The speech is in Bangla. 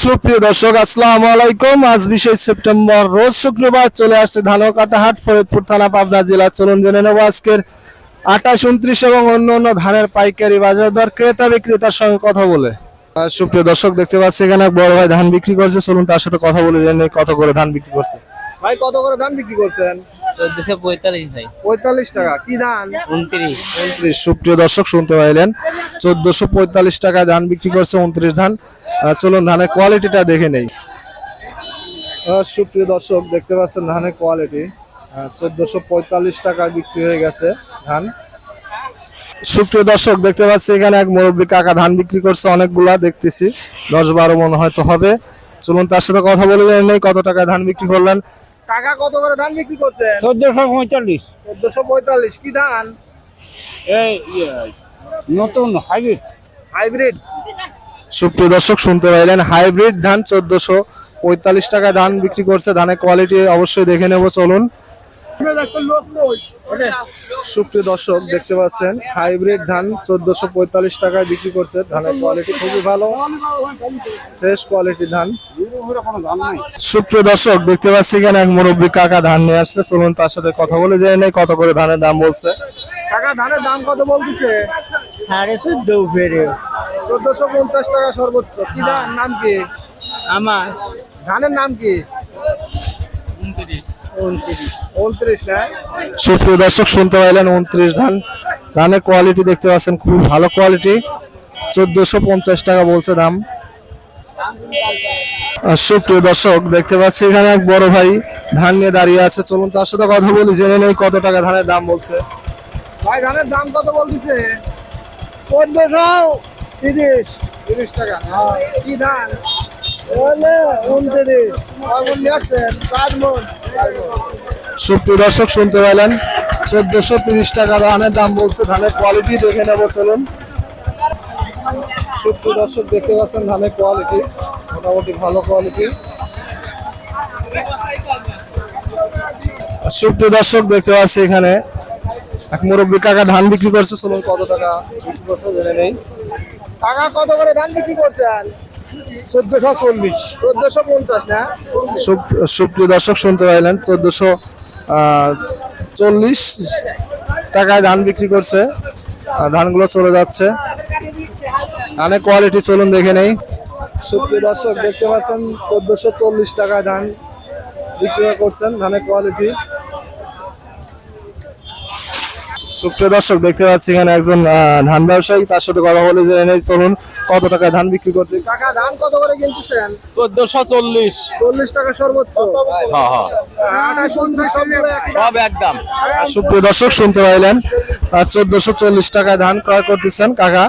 সুপ্রিয় দর্শক, আসসালামু আলাইকুম। আজ বিশেষ সেপ্টেম্বর, রোজ শুক্রবার চলে আসছে ধানকাটা হাট, ফরিদপুর থানা, পাবনা জেলা। চলুন জেনে নেব আজকের আঠাশ, উনত্রিশ এবং অন্য অন্য ধানের পাইকারি বাজার দর। ক্রেতা, বিক্রেতার সঙ্গে কথা বলে। সুপ্রিয় দর্শক, দেখতে পাচ্ছি এখানে বড় ভাই ধান বিক্রি করছে। চলুন তার সাথে কথা বলে জেনে কত করে ধান বিক্রি করছে। ভাই, কত করে ধান বিক্রি করছেন? চোদ্দশো পঁয়তাল্লিশ ভাই। পঁয়তাল্লিশ টাকা কি ধান উনত্রিশ। উনত্রিশ। সুপ্রিয় দর্শক শুনতে পাইলেন। চোদ্দশো পঁয়তাল্লিশ টাকায় ধান বিক্রি করছে উনত্রিশ ধান। চলুন ধানের কোয়ালিটিটা দেখে নেই। সুপ্রিয় দর্শক দেখতে পাচ্ছেন ধানের কোয়ালিটি চোদ্দশো পঁয়তাল্লিশ টাকায় বিক্রি হয়ে গেছে ধান। সুপ্রিয় দর্শক দেখতে পাচ্ছি এখানে এক মুরব্বী কাকা ধান বিক্রি করছে অনেকগুলা দেখতেছি। দশ বারো মনে হয়তো হবে। চলুন তার সাথে কথা বলে জানি নেই কত টাকায় ধান বিক্রি করলেন। কাকা কত করে ধান বিক্রি করছেন? চোদ্দশো পঁয়তাল্লিশ। চোদ্দশো পঁয়তাল্লিশ কি ধান? এই ইয়ে, নতুন হাইব্রিড। হাইব্রিড? সুপ্রিয় দর্শক শুনতে পাইলেন হাইব্রিড ধান চোদ্দশো পঁয়তাল্লিশ টাকা ধান বিক্রি করছে ধানের কোয়ালিটি অবশ্যই দেখে নেব চলুন। সুপ্রিয় দর্শক দেখতে পাচ্ছেন হাইব্রিড ধান চোদ্দশো পঁয়তাল্লিশ টাকায় বিক্রি করছে। ধানের কোয়ালিটি খুবই ভালো ফ্রেশ কোয়ালিটি ধান। সুপ্রিয় দর্শক দেখতে পাচ্ছি এখানে এক মুরব্বী কাকা ধান নিয়ে আসছে। চলুন তার সাথে কথা বলে জেনে নেই কত করে ধানের দাম বলছে। কাকা ধানের দাম কত বলতেছে? সাড়ে চোদ্দ ফেরে চোদ্দশো পঞ্চাশ টাকা সর্বোচ্চ। কি ধান? নাম কি? আমার। ধানের নাম কি? উনত্রিশ। উনত্রিশ। না সুপ্রিয় দর্শক শুনতে পাইলেন উনত্রিশ ধান। ধানের কোয়ালিটি দেখতে পাচ্ছেন খুব ভালো কোয়ালিটি চোদ্দশো পঞ্চাশ টাকা বলছে দাম। সুপ্রিয় দর্শক দেখতে পাচ্ছি এখানে এক বড় ভাই ধান নিয়ে দাঁড়িয়ে আছে। চলুন তার সাথে কথা বলি জেনে নেই কত টাকা ধানের দাম বলছে। ভাই ধানের দাম কত বলতেছে? চোদ্দশো তিরিশ। তিরিশ টাকা। কি ধান? উনত্রিশ। কয় মণ নিয়ে আসছেন? সুপ্রিয় দর্শক, শুনতে পেলেন। চোদ্দশো তিরিশ টাকা ধানের দাম বলছে। ধানের কোয়ালিটি দেখে নেব, চলুন। সুপ্রিয় দর্শক, দেখতে পাচ্ছেন ধানের কোয়ালিটি মোটামুটি ভালো কোয়ালিটি সুপ্রিয় দর্শক, দেখতে পাচ্ছি এখানে এক মুরব্বী কাকা ধান বিক্রি করছে। চলুন, কত টাকা বিক্রি করছে, জেনে নেই। কাকা, কত করে ধান বিক্রি করছেন? চোদ্দশো চল্লিশ। চোদ্দশো পঞ্চাশ না? সুপ্রিয় দর্শক শুনতে পাইলেন চোদ্দশো চল্লিশ টাকায় ধান বিক্রি করছে। আর ধানগুলো চলে যাচ্ছে। ধানের কোয়ালিটি চলুন দেখে নেই। সুপ্রিয় দর্শক দেখতে পাচ্ছেন চোদ্দশো চল্লিশ টাকায় ধান বিক্রি করছেন ধানের কোয়ালিটি সুপ্রিয় দর্শক দেখতে পাচ্ছি এখানে একজন ধান ব্যবসায়ী। তার সাথে কথা বলে জেনে নেই। চলুন কত টাকায় ধান বিক্রি করতে কাকা ধান কত করে কিনতেছেন? চোদ্দশো চল্লিশ। চল্লিশ টাকা সর্বোচ্চ। হ্যাঁ হ্যাঁ। সব একদম। সুপ্রিয় দর্শক শুনতে পাইলেন। চোদ্দশো চল্লিশ টাকায় ধান ক্রয় করতেছেন কাকা।